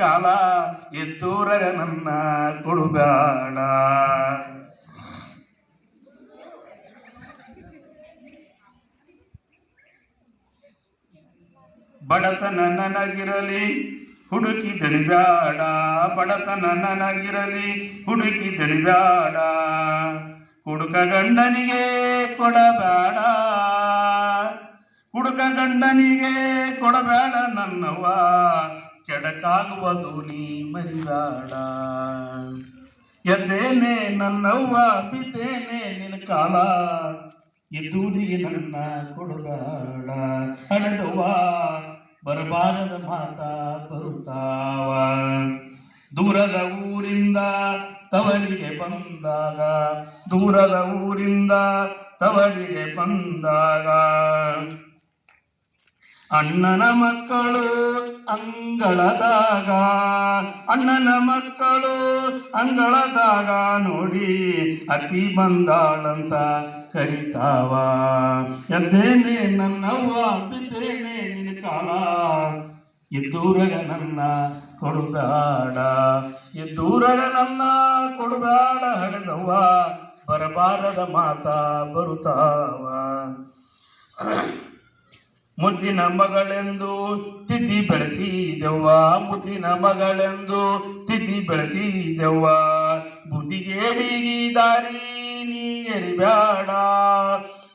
ಕಾಲ ಎತ್ತೂರಗ ನನ್ನ ಕೊಡುಬೇಡ ಬಡತನ ನನಗಿರಲಿ ಹುಡುಕಿ ದಣಿಬ್ಯಾಡ ಬಡತನ ನನಗಿರಲಿ ಹುಡುಕಿ ದಣಿಬ್ಯಾಡ ಹುಡುಕ ಗಂಡನಿಗೆ ಕೊಡಬೇಡ. ಹುಡುಕ ಗಂಡನಿಗೆ ಕೊಡಬೇಡ ನನ್ನವ್ವ. ಕೆಡಕಾಗುವುದು ನೀ ಮರಿಬೇಡ ಎದ್ದೇನೆ ನನ್ನವ್ವ ಬಿದ್ದೇನೆ ನಿನ್ನ ಕಾಲ. ಎದ್ದೂರಿಗೆ ನನ್ನ ಕೊಡಬೇಡ ಹಣದವ್ವ ಬರಬಾರದ ಮಾತ ಬರುತ್ತಾವ. ದೂರದ ಊರಿಂದ ತವರಿಗೆ ಬಂದಾಗ, ದೂರದ ಊರಿಂದ ತವರಿಗೆ ಬಂದಾಗ ಅಣ್ಣನ ಮಕ್ಕಳು ಅಂಗಳದಾಗ, ಅಣ್ಣನ ಮಕ್ಕಳು ಅಂಗಳದಾಗ ನೋಡಿ ಅತಿ ಬಂದಾಳಂತ ಕರಿತಾವ. ಎದ್ದೇನೆ ನನ್ನವ್ವ, ಬಿದ್ದೇನೆ ನಿನ್ನ ಕಾಲ, ಎದ್ದೂರಗ ನನ್ನ ಕೊಡುಗಾಡ ಎದ್ದೂರಗ ನನ್ನ ಕೊಡುಗಾಡ ಹಡೆದವ್ವ ಬರಬಾರದ ಮಾತಾ ಬರುತ್ತಾವ ಮುದ್ದಿನ ಮಗಳೆಂದು ತಿದ್ದಿ ಬೆಳೆಸಿದೆವ್ವ. ಮುದ್ದಿನ ಮಗಳೆಂದು ತಿದ್ದಿ ಬೆಳೆಸಿದೆವ್ವ. ಬುದ್ಧಿಗೇಡಿಗಿ ದಾರಿ ನೀ ಎರಿಬ್ಯಾಡ.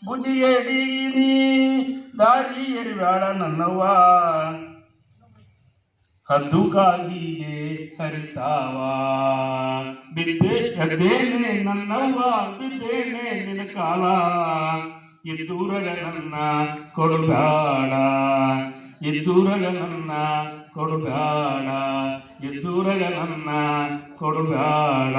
ಬುದ್ಧಿಗೇಡಿಗಿ ನೀ ದಾರಿ ಎರಿಬ್ಯಾಡ ನನ್ನವ್ವ. ಹದ್ದುಕಾಗಿಯೇ ಹರಿತಾವ. ಬಿದ್ದೆ, ಎದ್ದೇನೆ ನನ್ನವ್ವ, ಬಿದ್ದೇನೆ ನಿನ್ನ ಕಾಲ. ಎದ್ದೂರಗ ನನ್ನ ಕೊಡುಬೇಡ ಎದ್ದೂರಗ ನನ್ನ ಕೊಡುಬೇಡ ಎದ್ದೂರಗ ನನ್ನ ಕೊಡುಬೇಡ